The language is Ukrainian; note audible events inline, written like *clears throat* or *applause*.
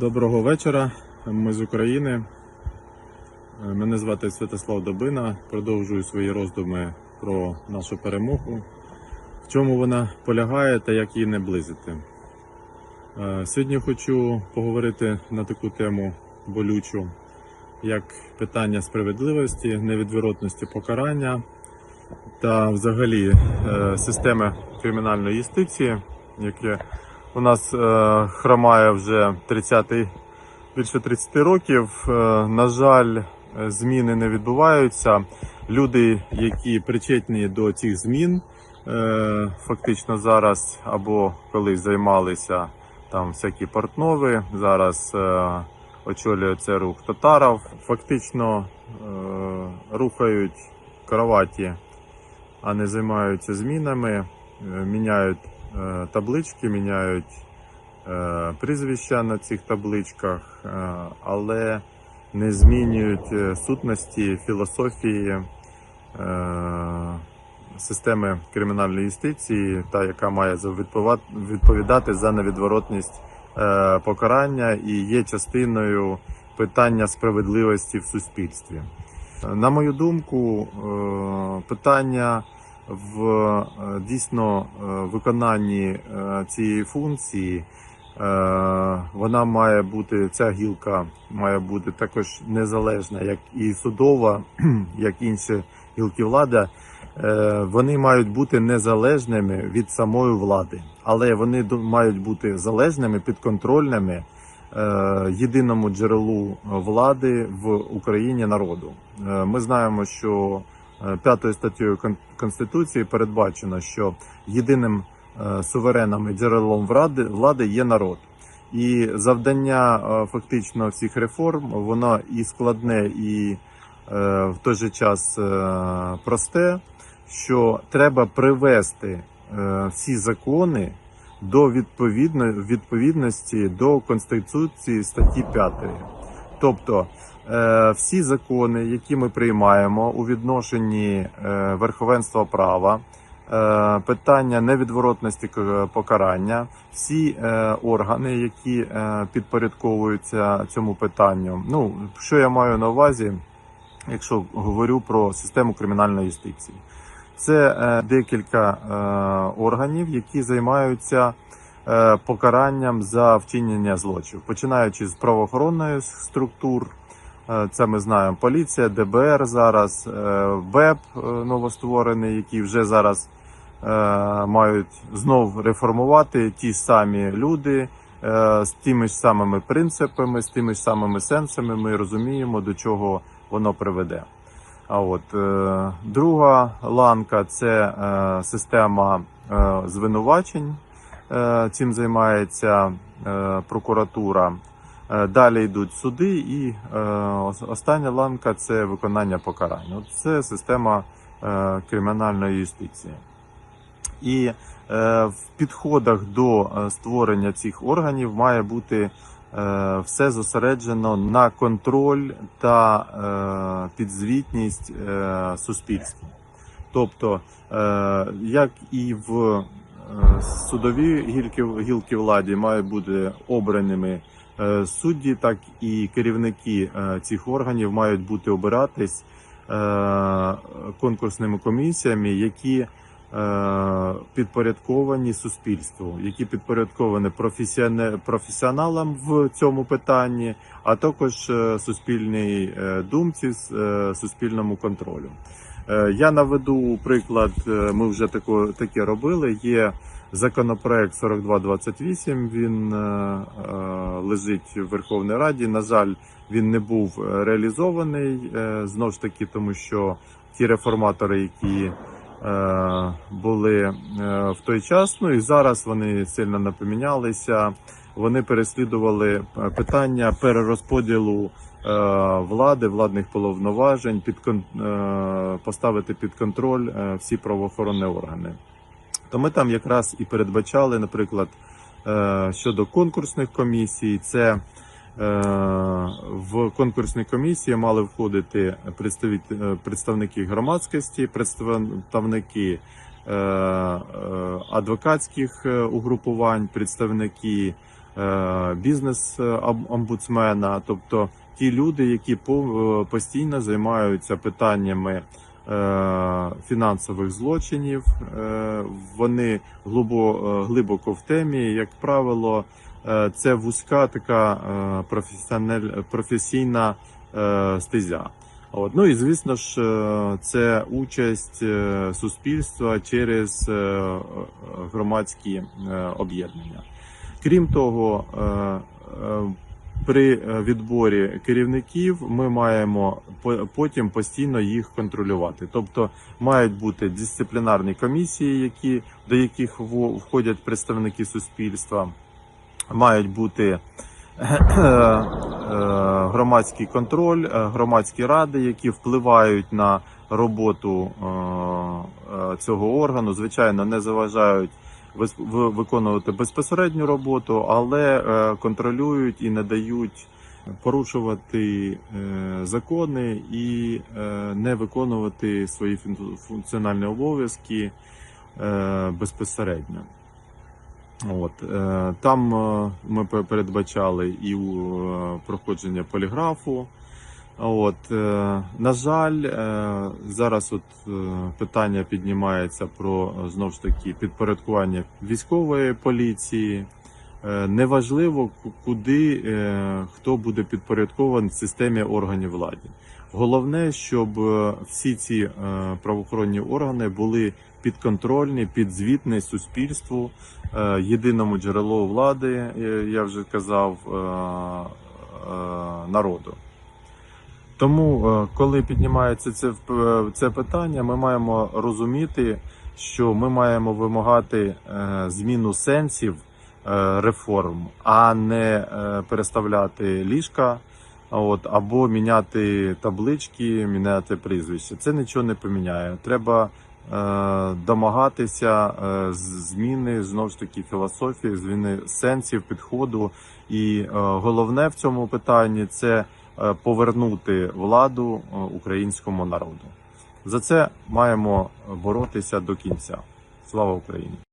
Доброго вечора. Ми з України. Е, Мене звати Святослав Добина. Продовжую свої роздуми про нашу перемогу. В чому вона полягає та як її наблизити. Е, Сьогодні хочу поговорити на таку тему болючу, як питання справедливості, невідворотності покарання та взагалі е, системи кримінальної юстиції, яке у нас е, хромає вже 30 більше 30 років. Е, на жаль, зміни не відбуваються. Люди, які причетні до цих змін, е, фактично зараз або колись займалися там всякі портнови, зараз е, очолює це рух татаров, фактично е, рухають кроваті, а не займаються змінами, міняють е, таблички, міняють е, прізвища на цих табличках, е, але не змінюють е, сутності, філософії е, системи кримінальної юстиції, та яка має відповідати за невідворотність е, покарання і є частиною питання справедливості в суспільстві. На мою думку, е, питання в е, дійсно е, виконанні е, цієї функції вона має бути, ця гілка має бути також незалежна, як і судова, *clears throat* як інші гілки влади. Вони мають бути незалежними від самої влади, але вони мають бути залежними, підконтрольними єдиному джерелу влади в Україні народу. Ми знаємо, що п'ятою статтею Конституції передбачено, що єдиним е, сувереном і джерелом влади, є народ. І завдання е, фактично всіх реформ воно і складне, і е, в той же час е, просте, що треба привести е, всі закони до відповідно, відповідності до Конституції статті 5. Тобто е, всі закони, які ми приймаємо у відношенні е, верховенства права, е, питання невідворотності покарання, всі е, органи, які е, підпорядковуються цьому питанню. Ну, що я маю на увазі, якщо говорю про систему кримінальної юстиції, це е, декілька е, органів, які займаються е, покаранням за вчинення злочинів, починаючи з правоохоронної структур. Е, Це ми знаємо поліція, ДБР зараз, е, БЕП е, новостворений, які вже зараз е, мають знов реформувати ті самі люди е, з тими ж самими принципами, з тими ж самими сенсами. Ми розуміємо, до чого воно приведе. А от е, друга ланка це е, система е, звинувачень. Е, цим займається е, прокуратура. Е, Далі йдуть суди, і е, остання ланка це виконання покарань. Це система е, кримінальної юстиції. І в підходах до створення цих органів має бути все зосереджено на контроль та підзвітність суспільству. Тобто, як і в судовій гілки, гілки владі мають бути обраними судді, так і керівники е, цих органів мають бути обиратись е, конкурсними комісіями, які е, підпорядковані суспільству, які підпорядковані професіоналам в цьому питанні, а також е, суспільній е, думці, е, суспільному контролю. Е, Я наведу приклад. е, Ми вже таке робили. Є законопроект 4228, Він е, е, лежить в Верховній Раді. На жаль, він не був е, реалізований знову ж таки, тому що ті реформатори, які були в той час, ну і зараз вони сильно не помінялися. Вони переслідували питання перерозподілу влади, владних повноважень, під поставити під контроль всі правоохоронні органи. То ми там якраз і передбачали, наприклад, е, щодо конкурсних комісій, це е, в конкурсні комісії мали входити е, представники громадськості, представники адвокатських угрупувань, представники бізнес-омбудсмена, тобто ті люди, які по- постійно займаються питаннями фінансових злочинів. Е, Вони е, глибоко в темі. Як правило, е, це вузька така е, професійна е, стезя. От. Ну і звісно ж, е, це участь е, суспільства через е, е, громадські е, об'єднання. Крім того, е, е, при е, відборі керівників ми маємо по- потім постійно їх контролювати. Тобто мають бути дисциплінарні комісії, які, до яких входять представники суспільства, мають бути е, громадський контроль, е, громадські ради, які впливають на роботу е, е, цього органу. Звичайно, не заважають виконувати безпосередню роботу, але е, контролюють і не дають порушувати е, закони і е, не виконувати свої фун- функціональні обов'язки безпосередньо. От, там ми пе- передбачали і проходження поліграфу. От, е, на жаль, е, зараз от е, питання піднімається про знову ж таки підпорядкування військової поліції. Неважливо, куди хто буде підпорядкований системі органів влади. Головне, щоб всі ці правоохоронні органи були підконтрольні, підзвітні суспільству, єдиному джерелу влади, я вже казав, народу. Тому, е, коли піднімається це, е, це питання, ми маємо розуміти, що ми маємо вимагати е, зміну сенсів реформ, а не переставляти ліжка. От, або міняти таблички, міняти прізвище. Це нічого не поміняє. Треба домагатися зміни знову ж таки філософії, зміни сенсів, підходу. І головне в цьому питанні це повернути владу е, українському народу. За це маємо боротися до кінця. Слава Україні!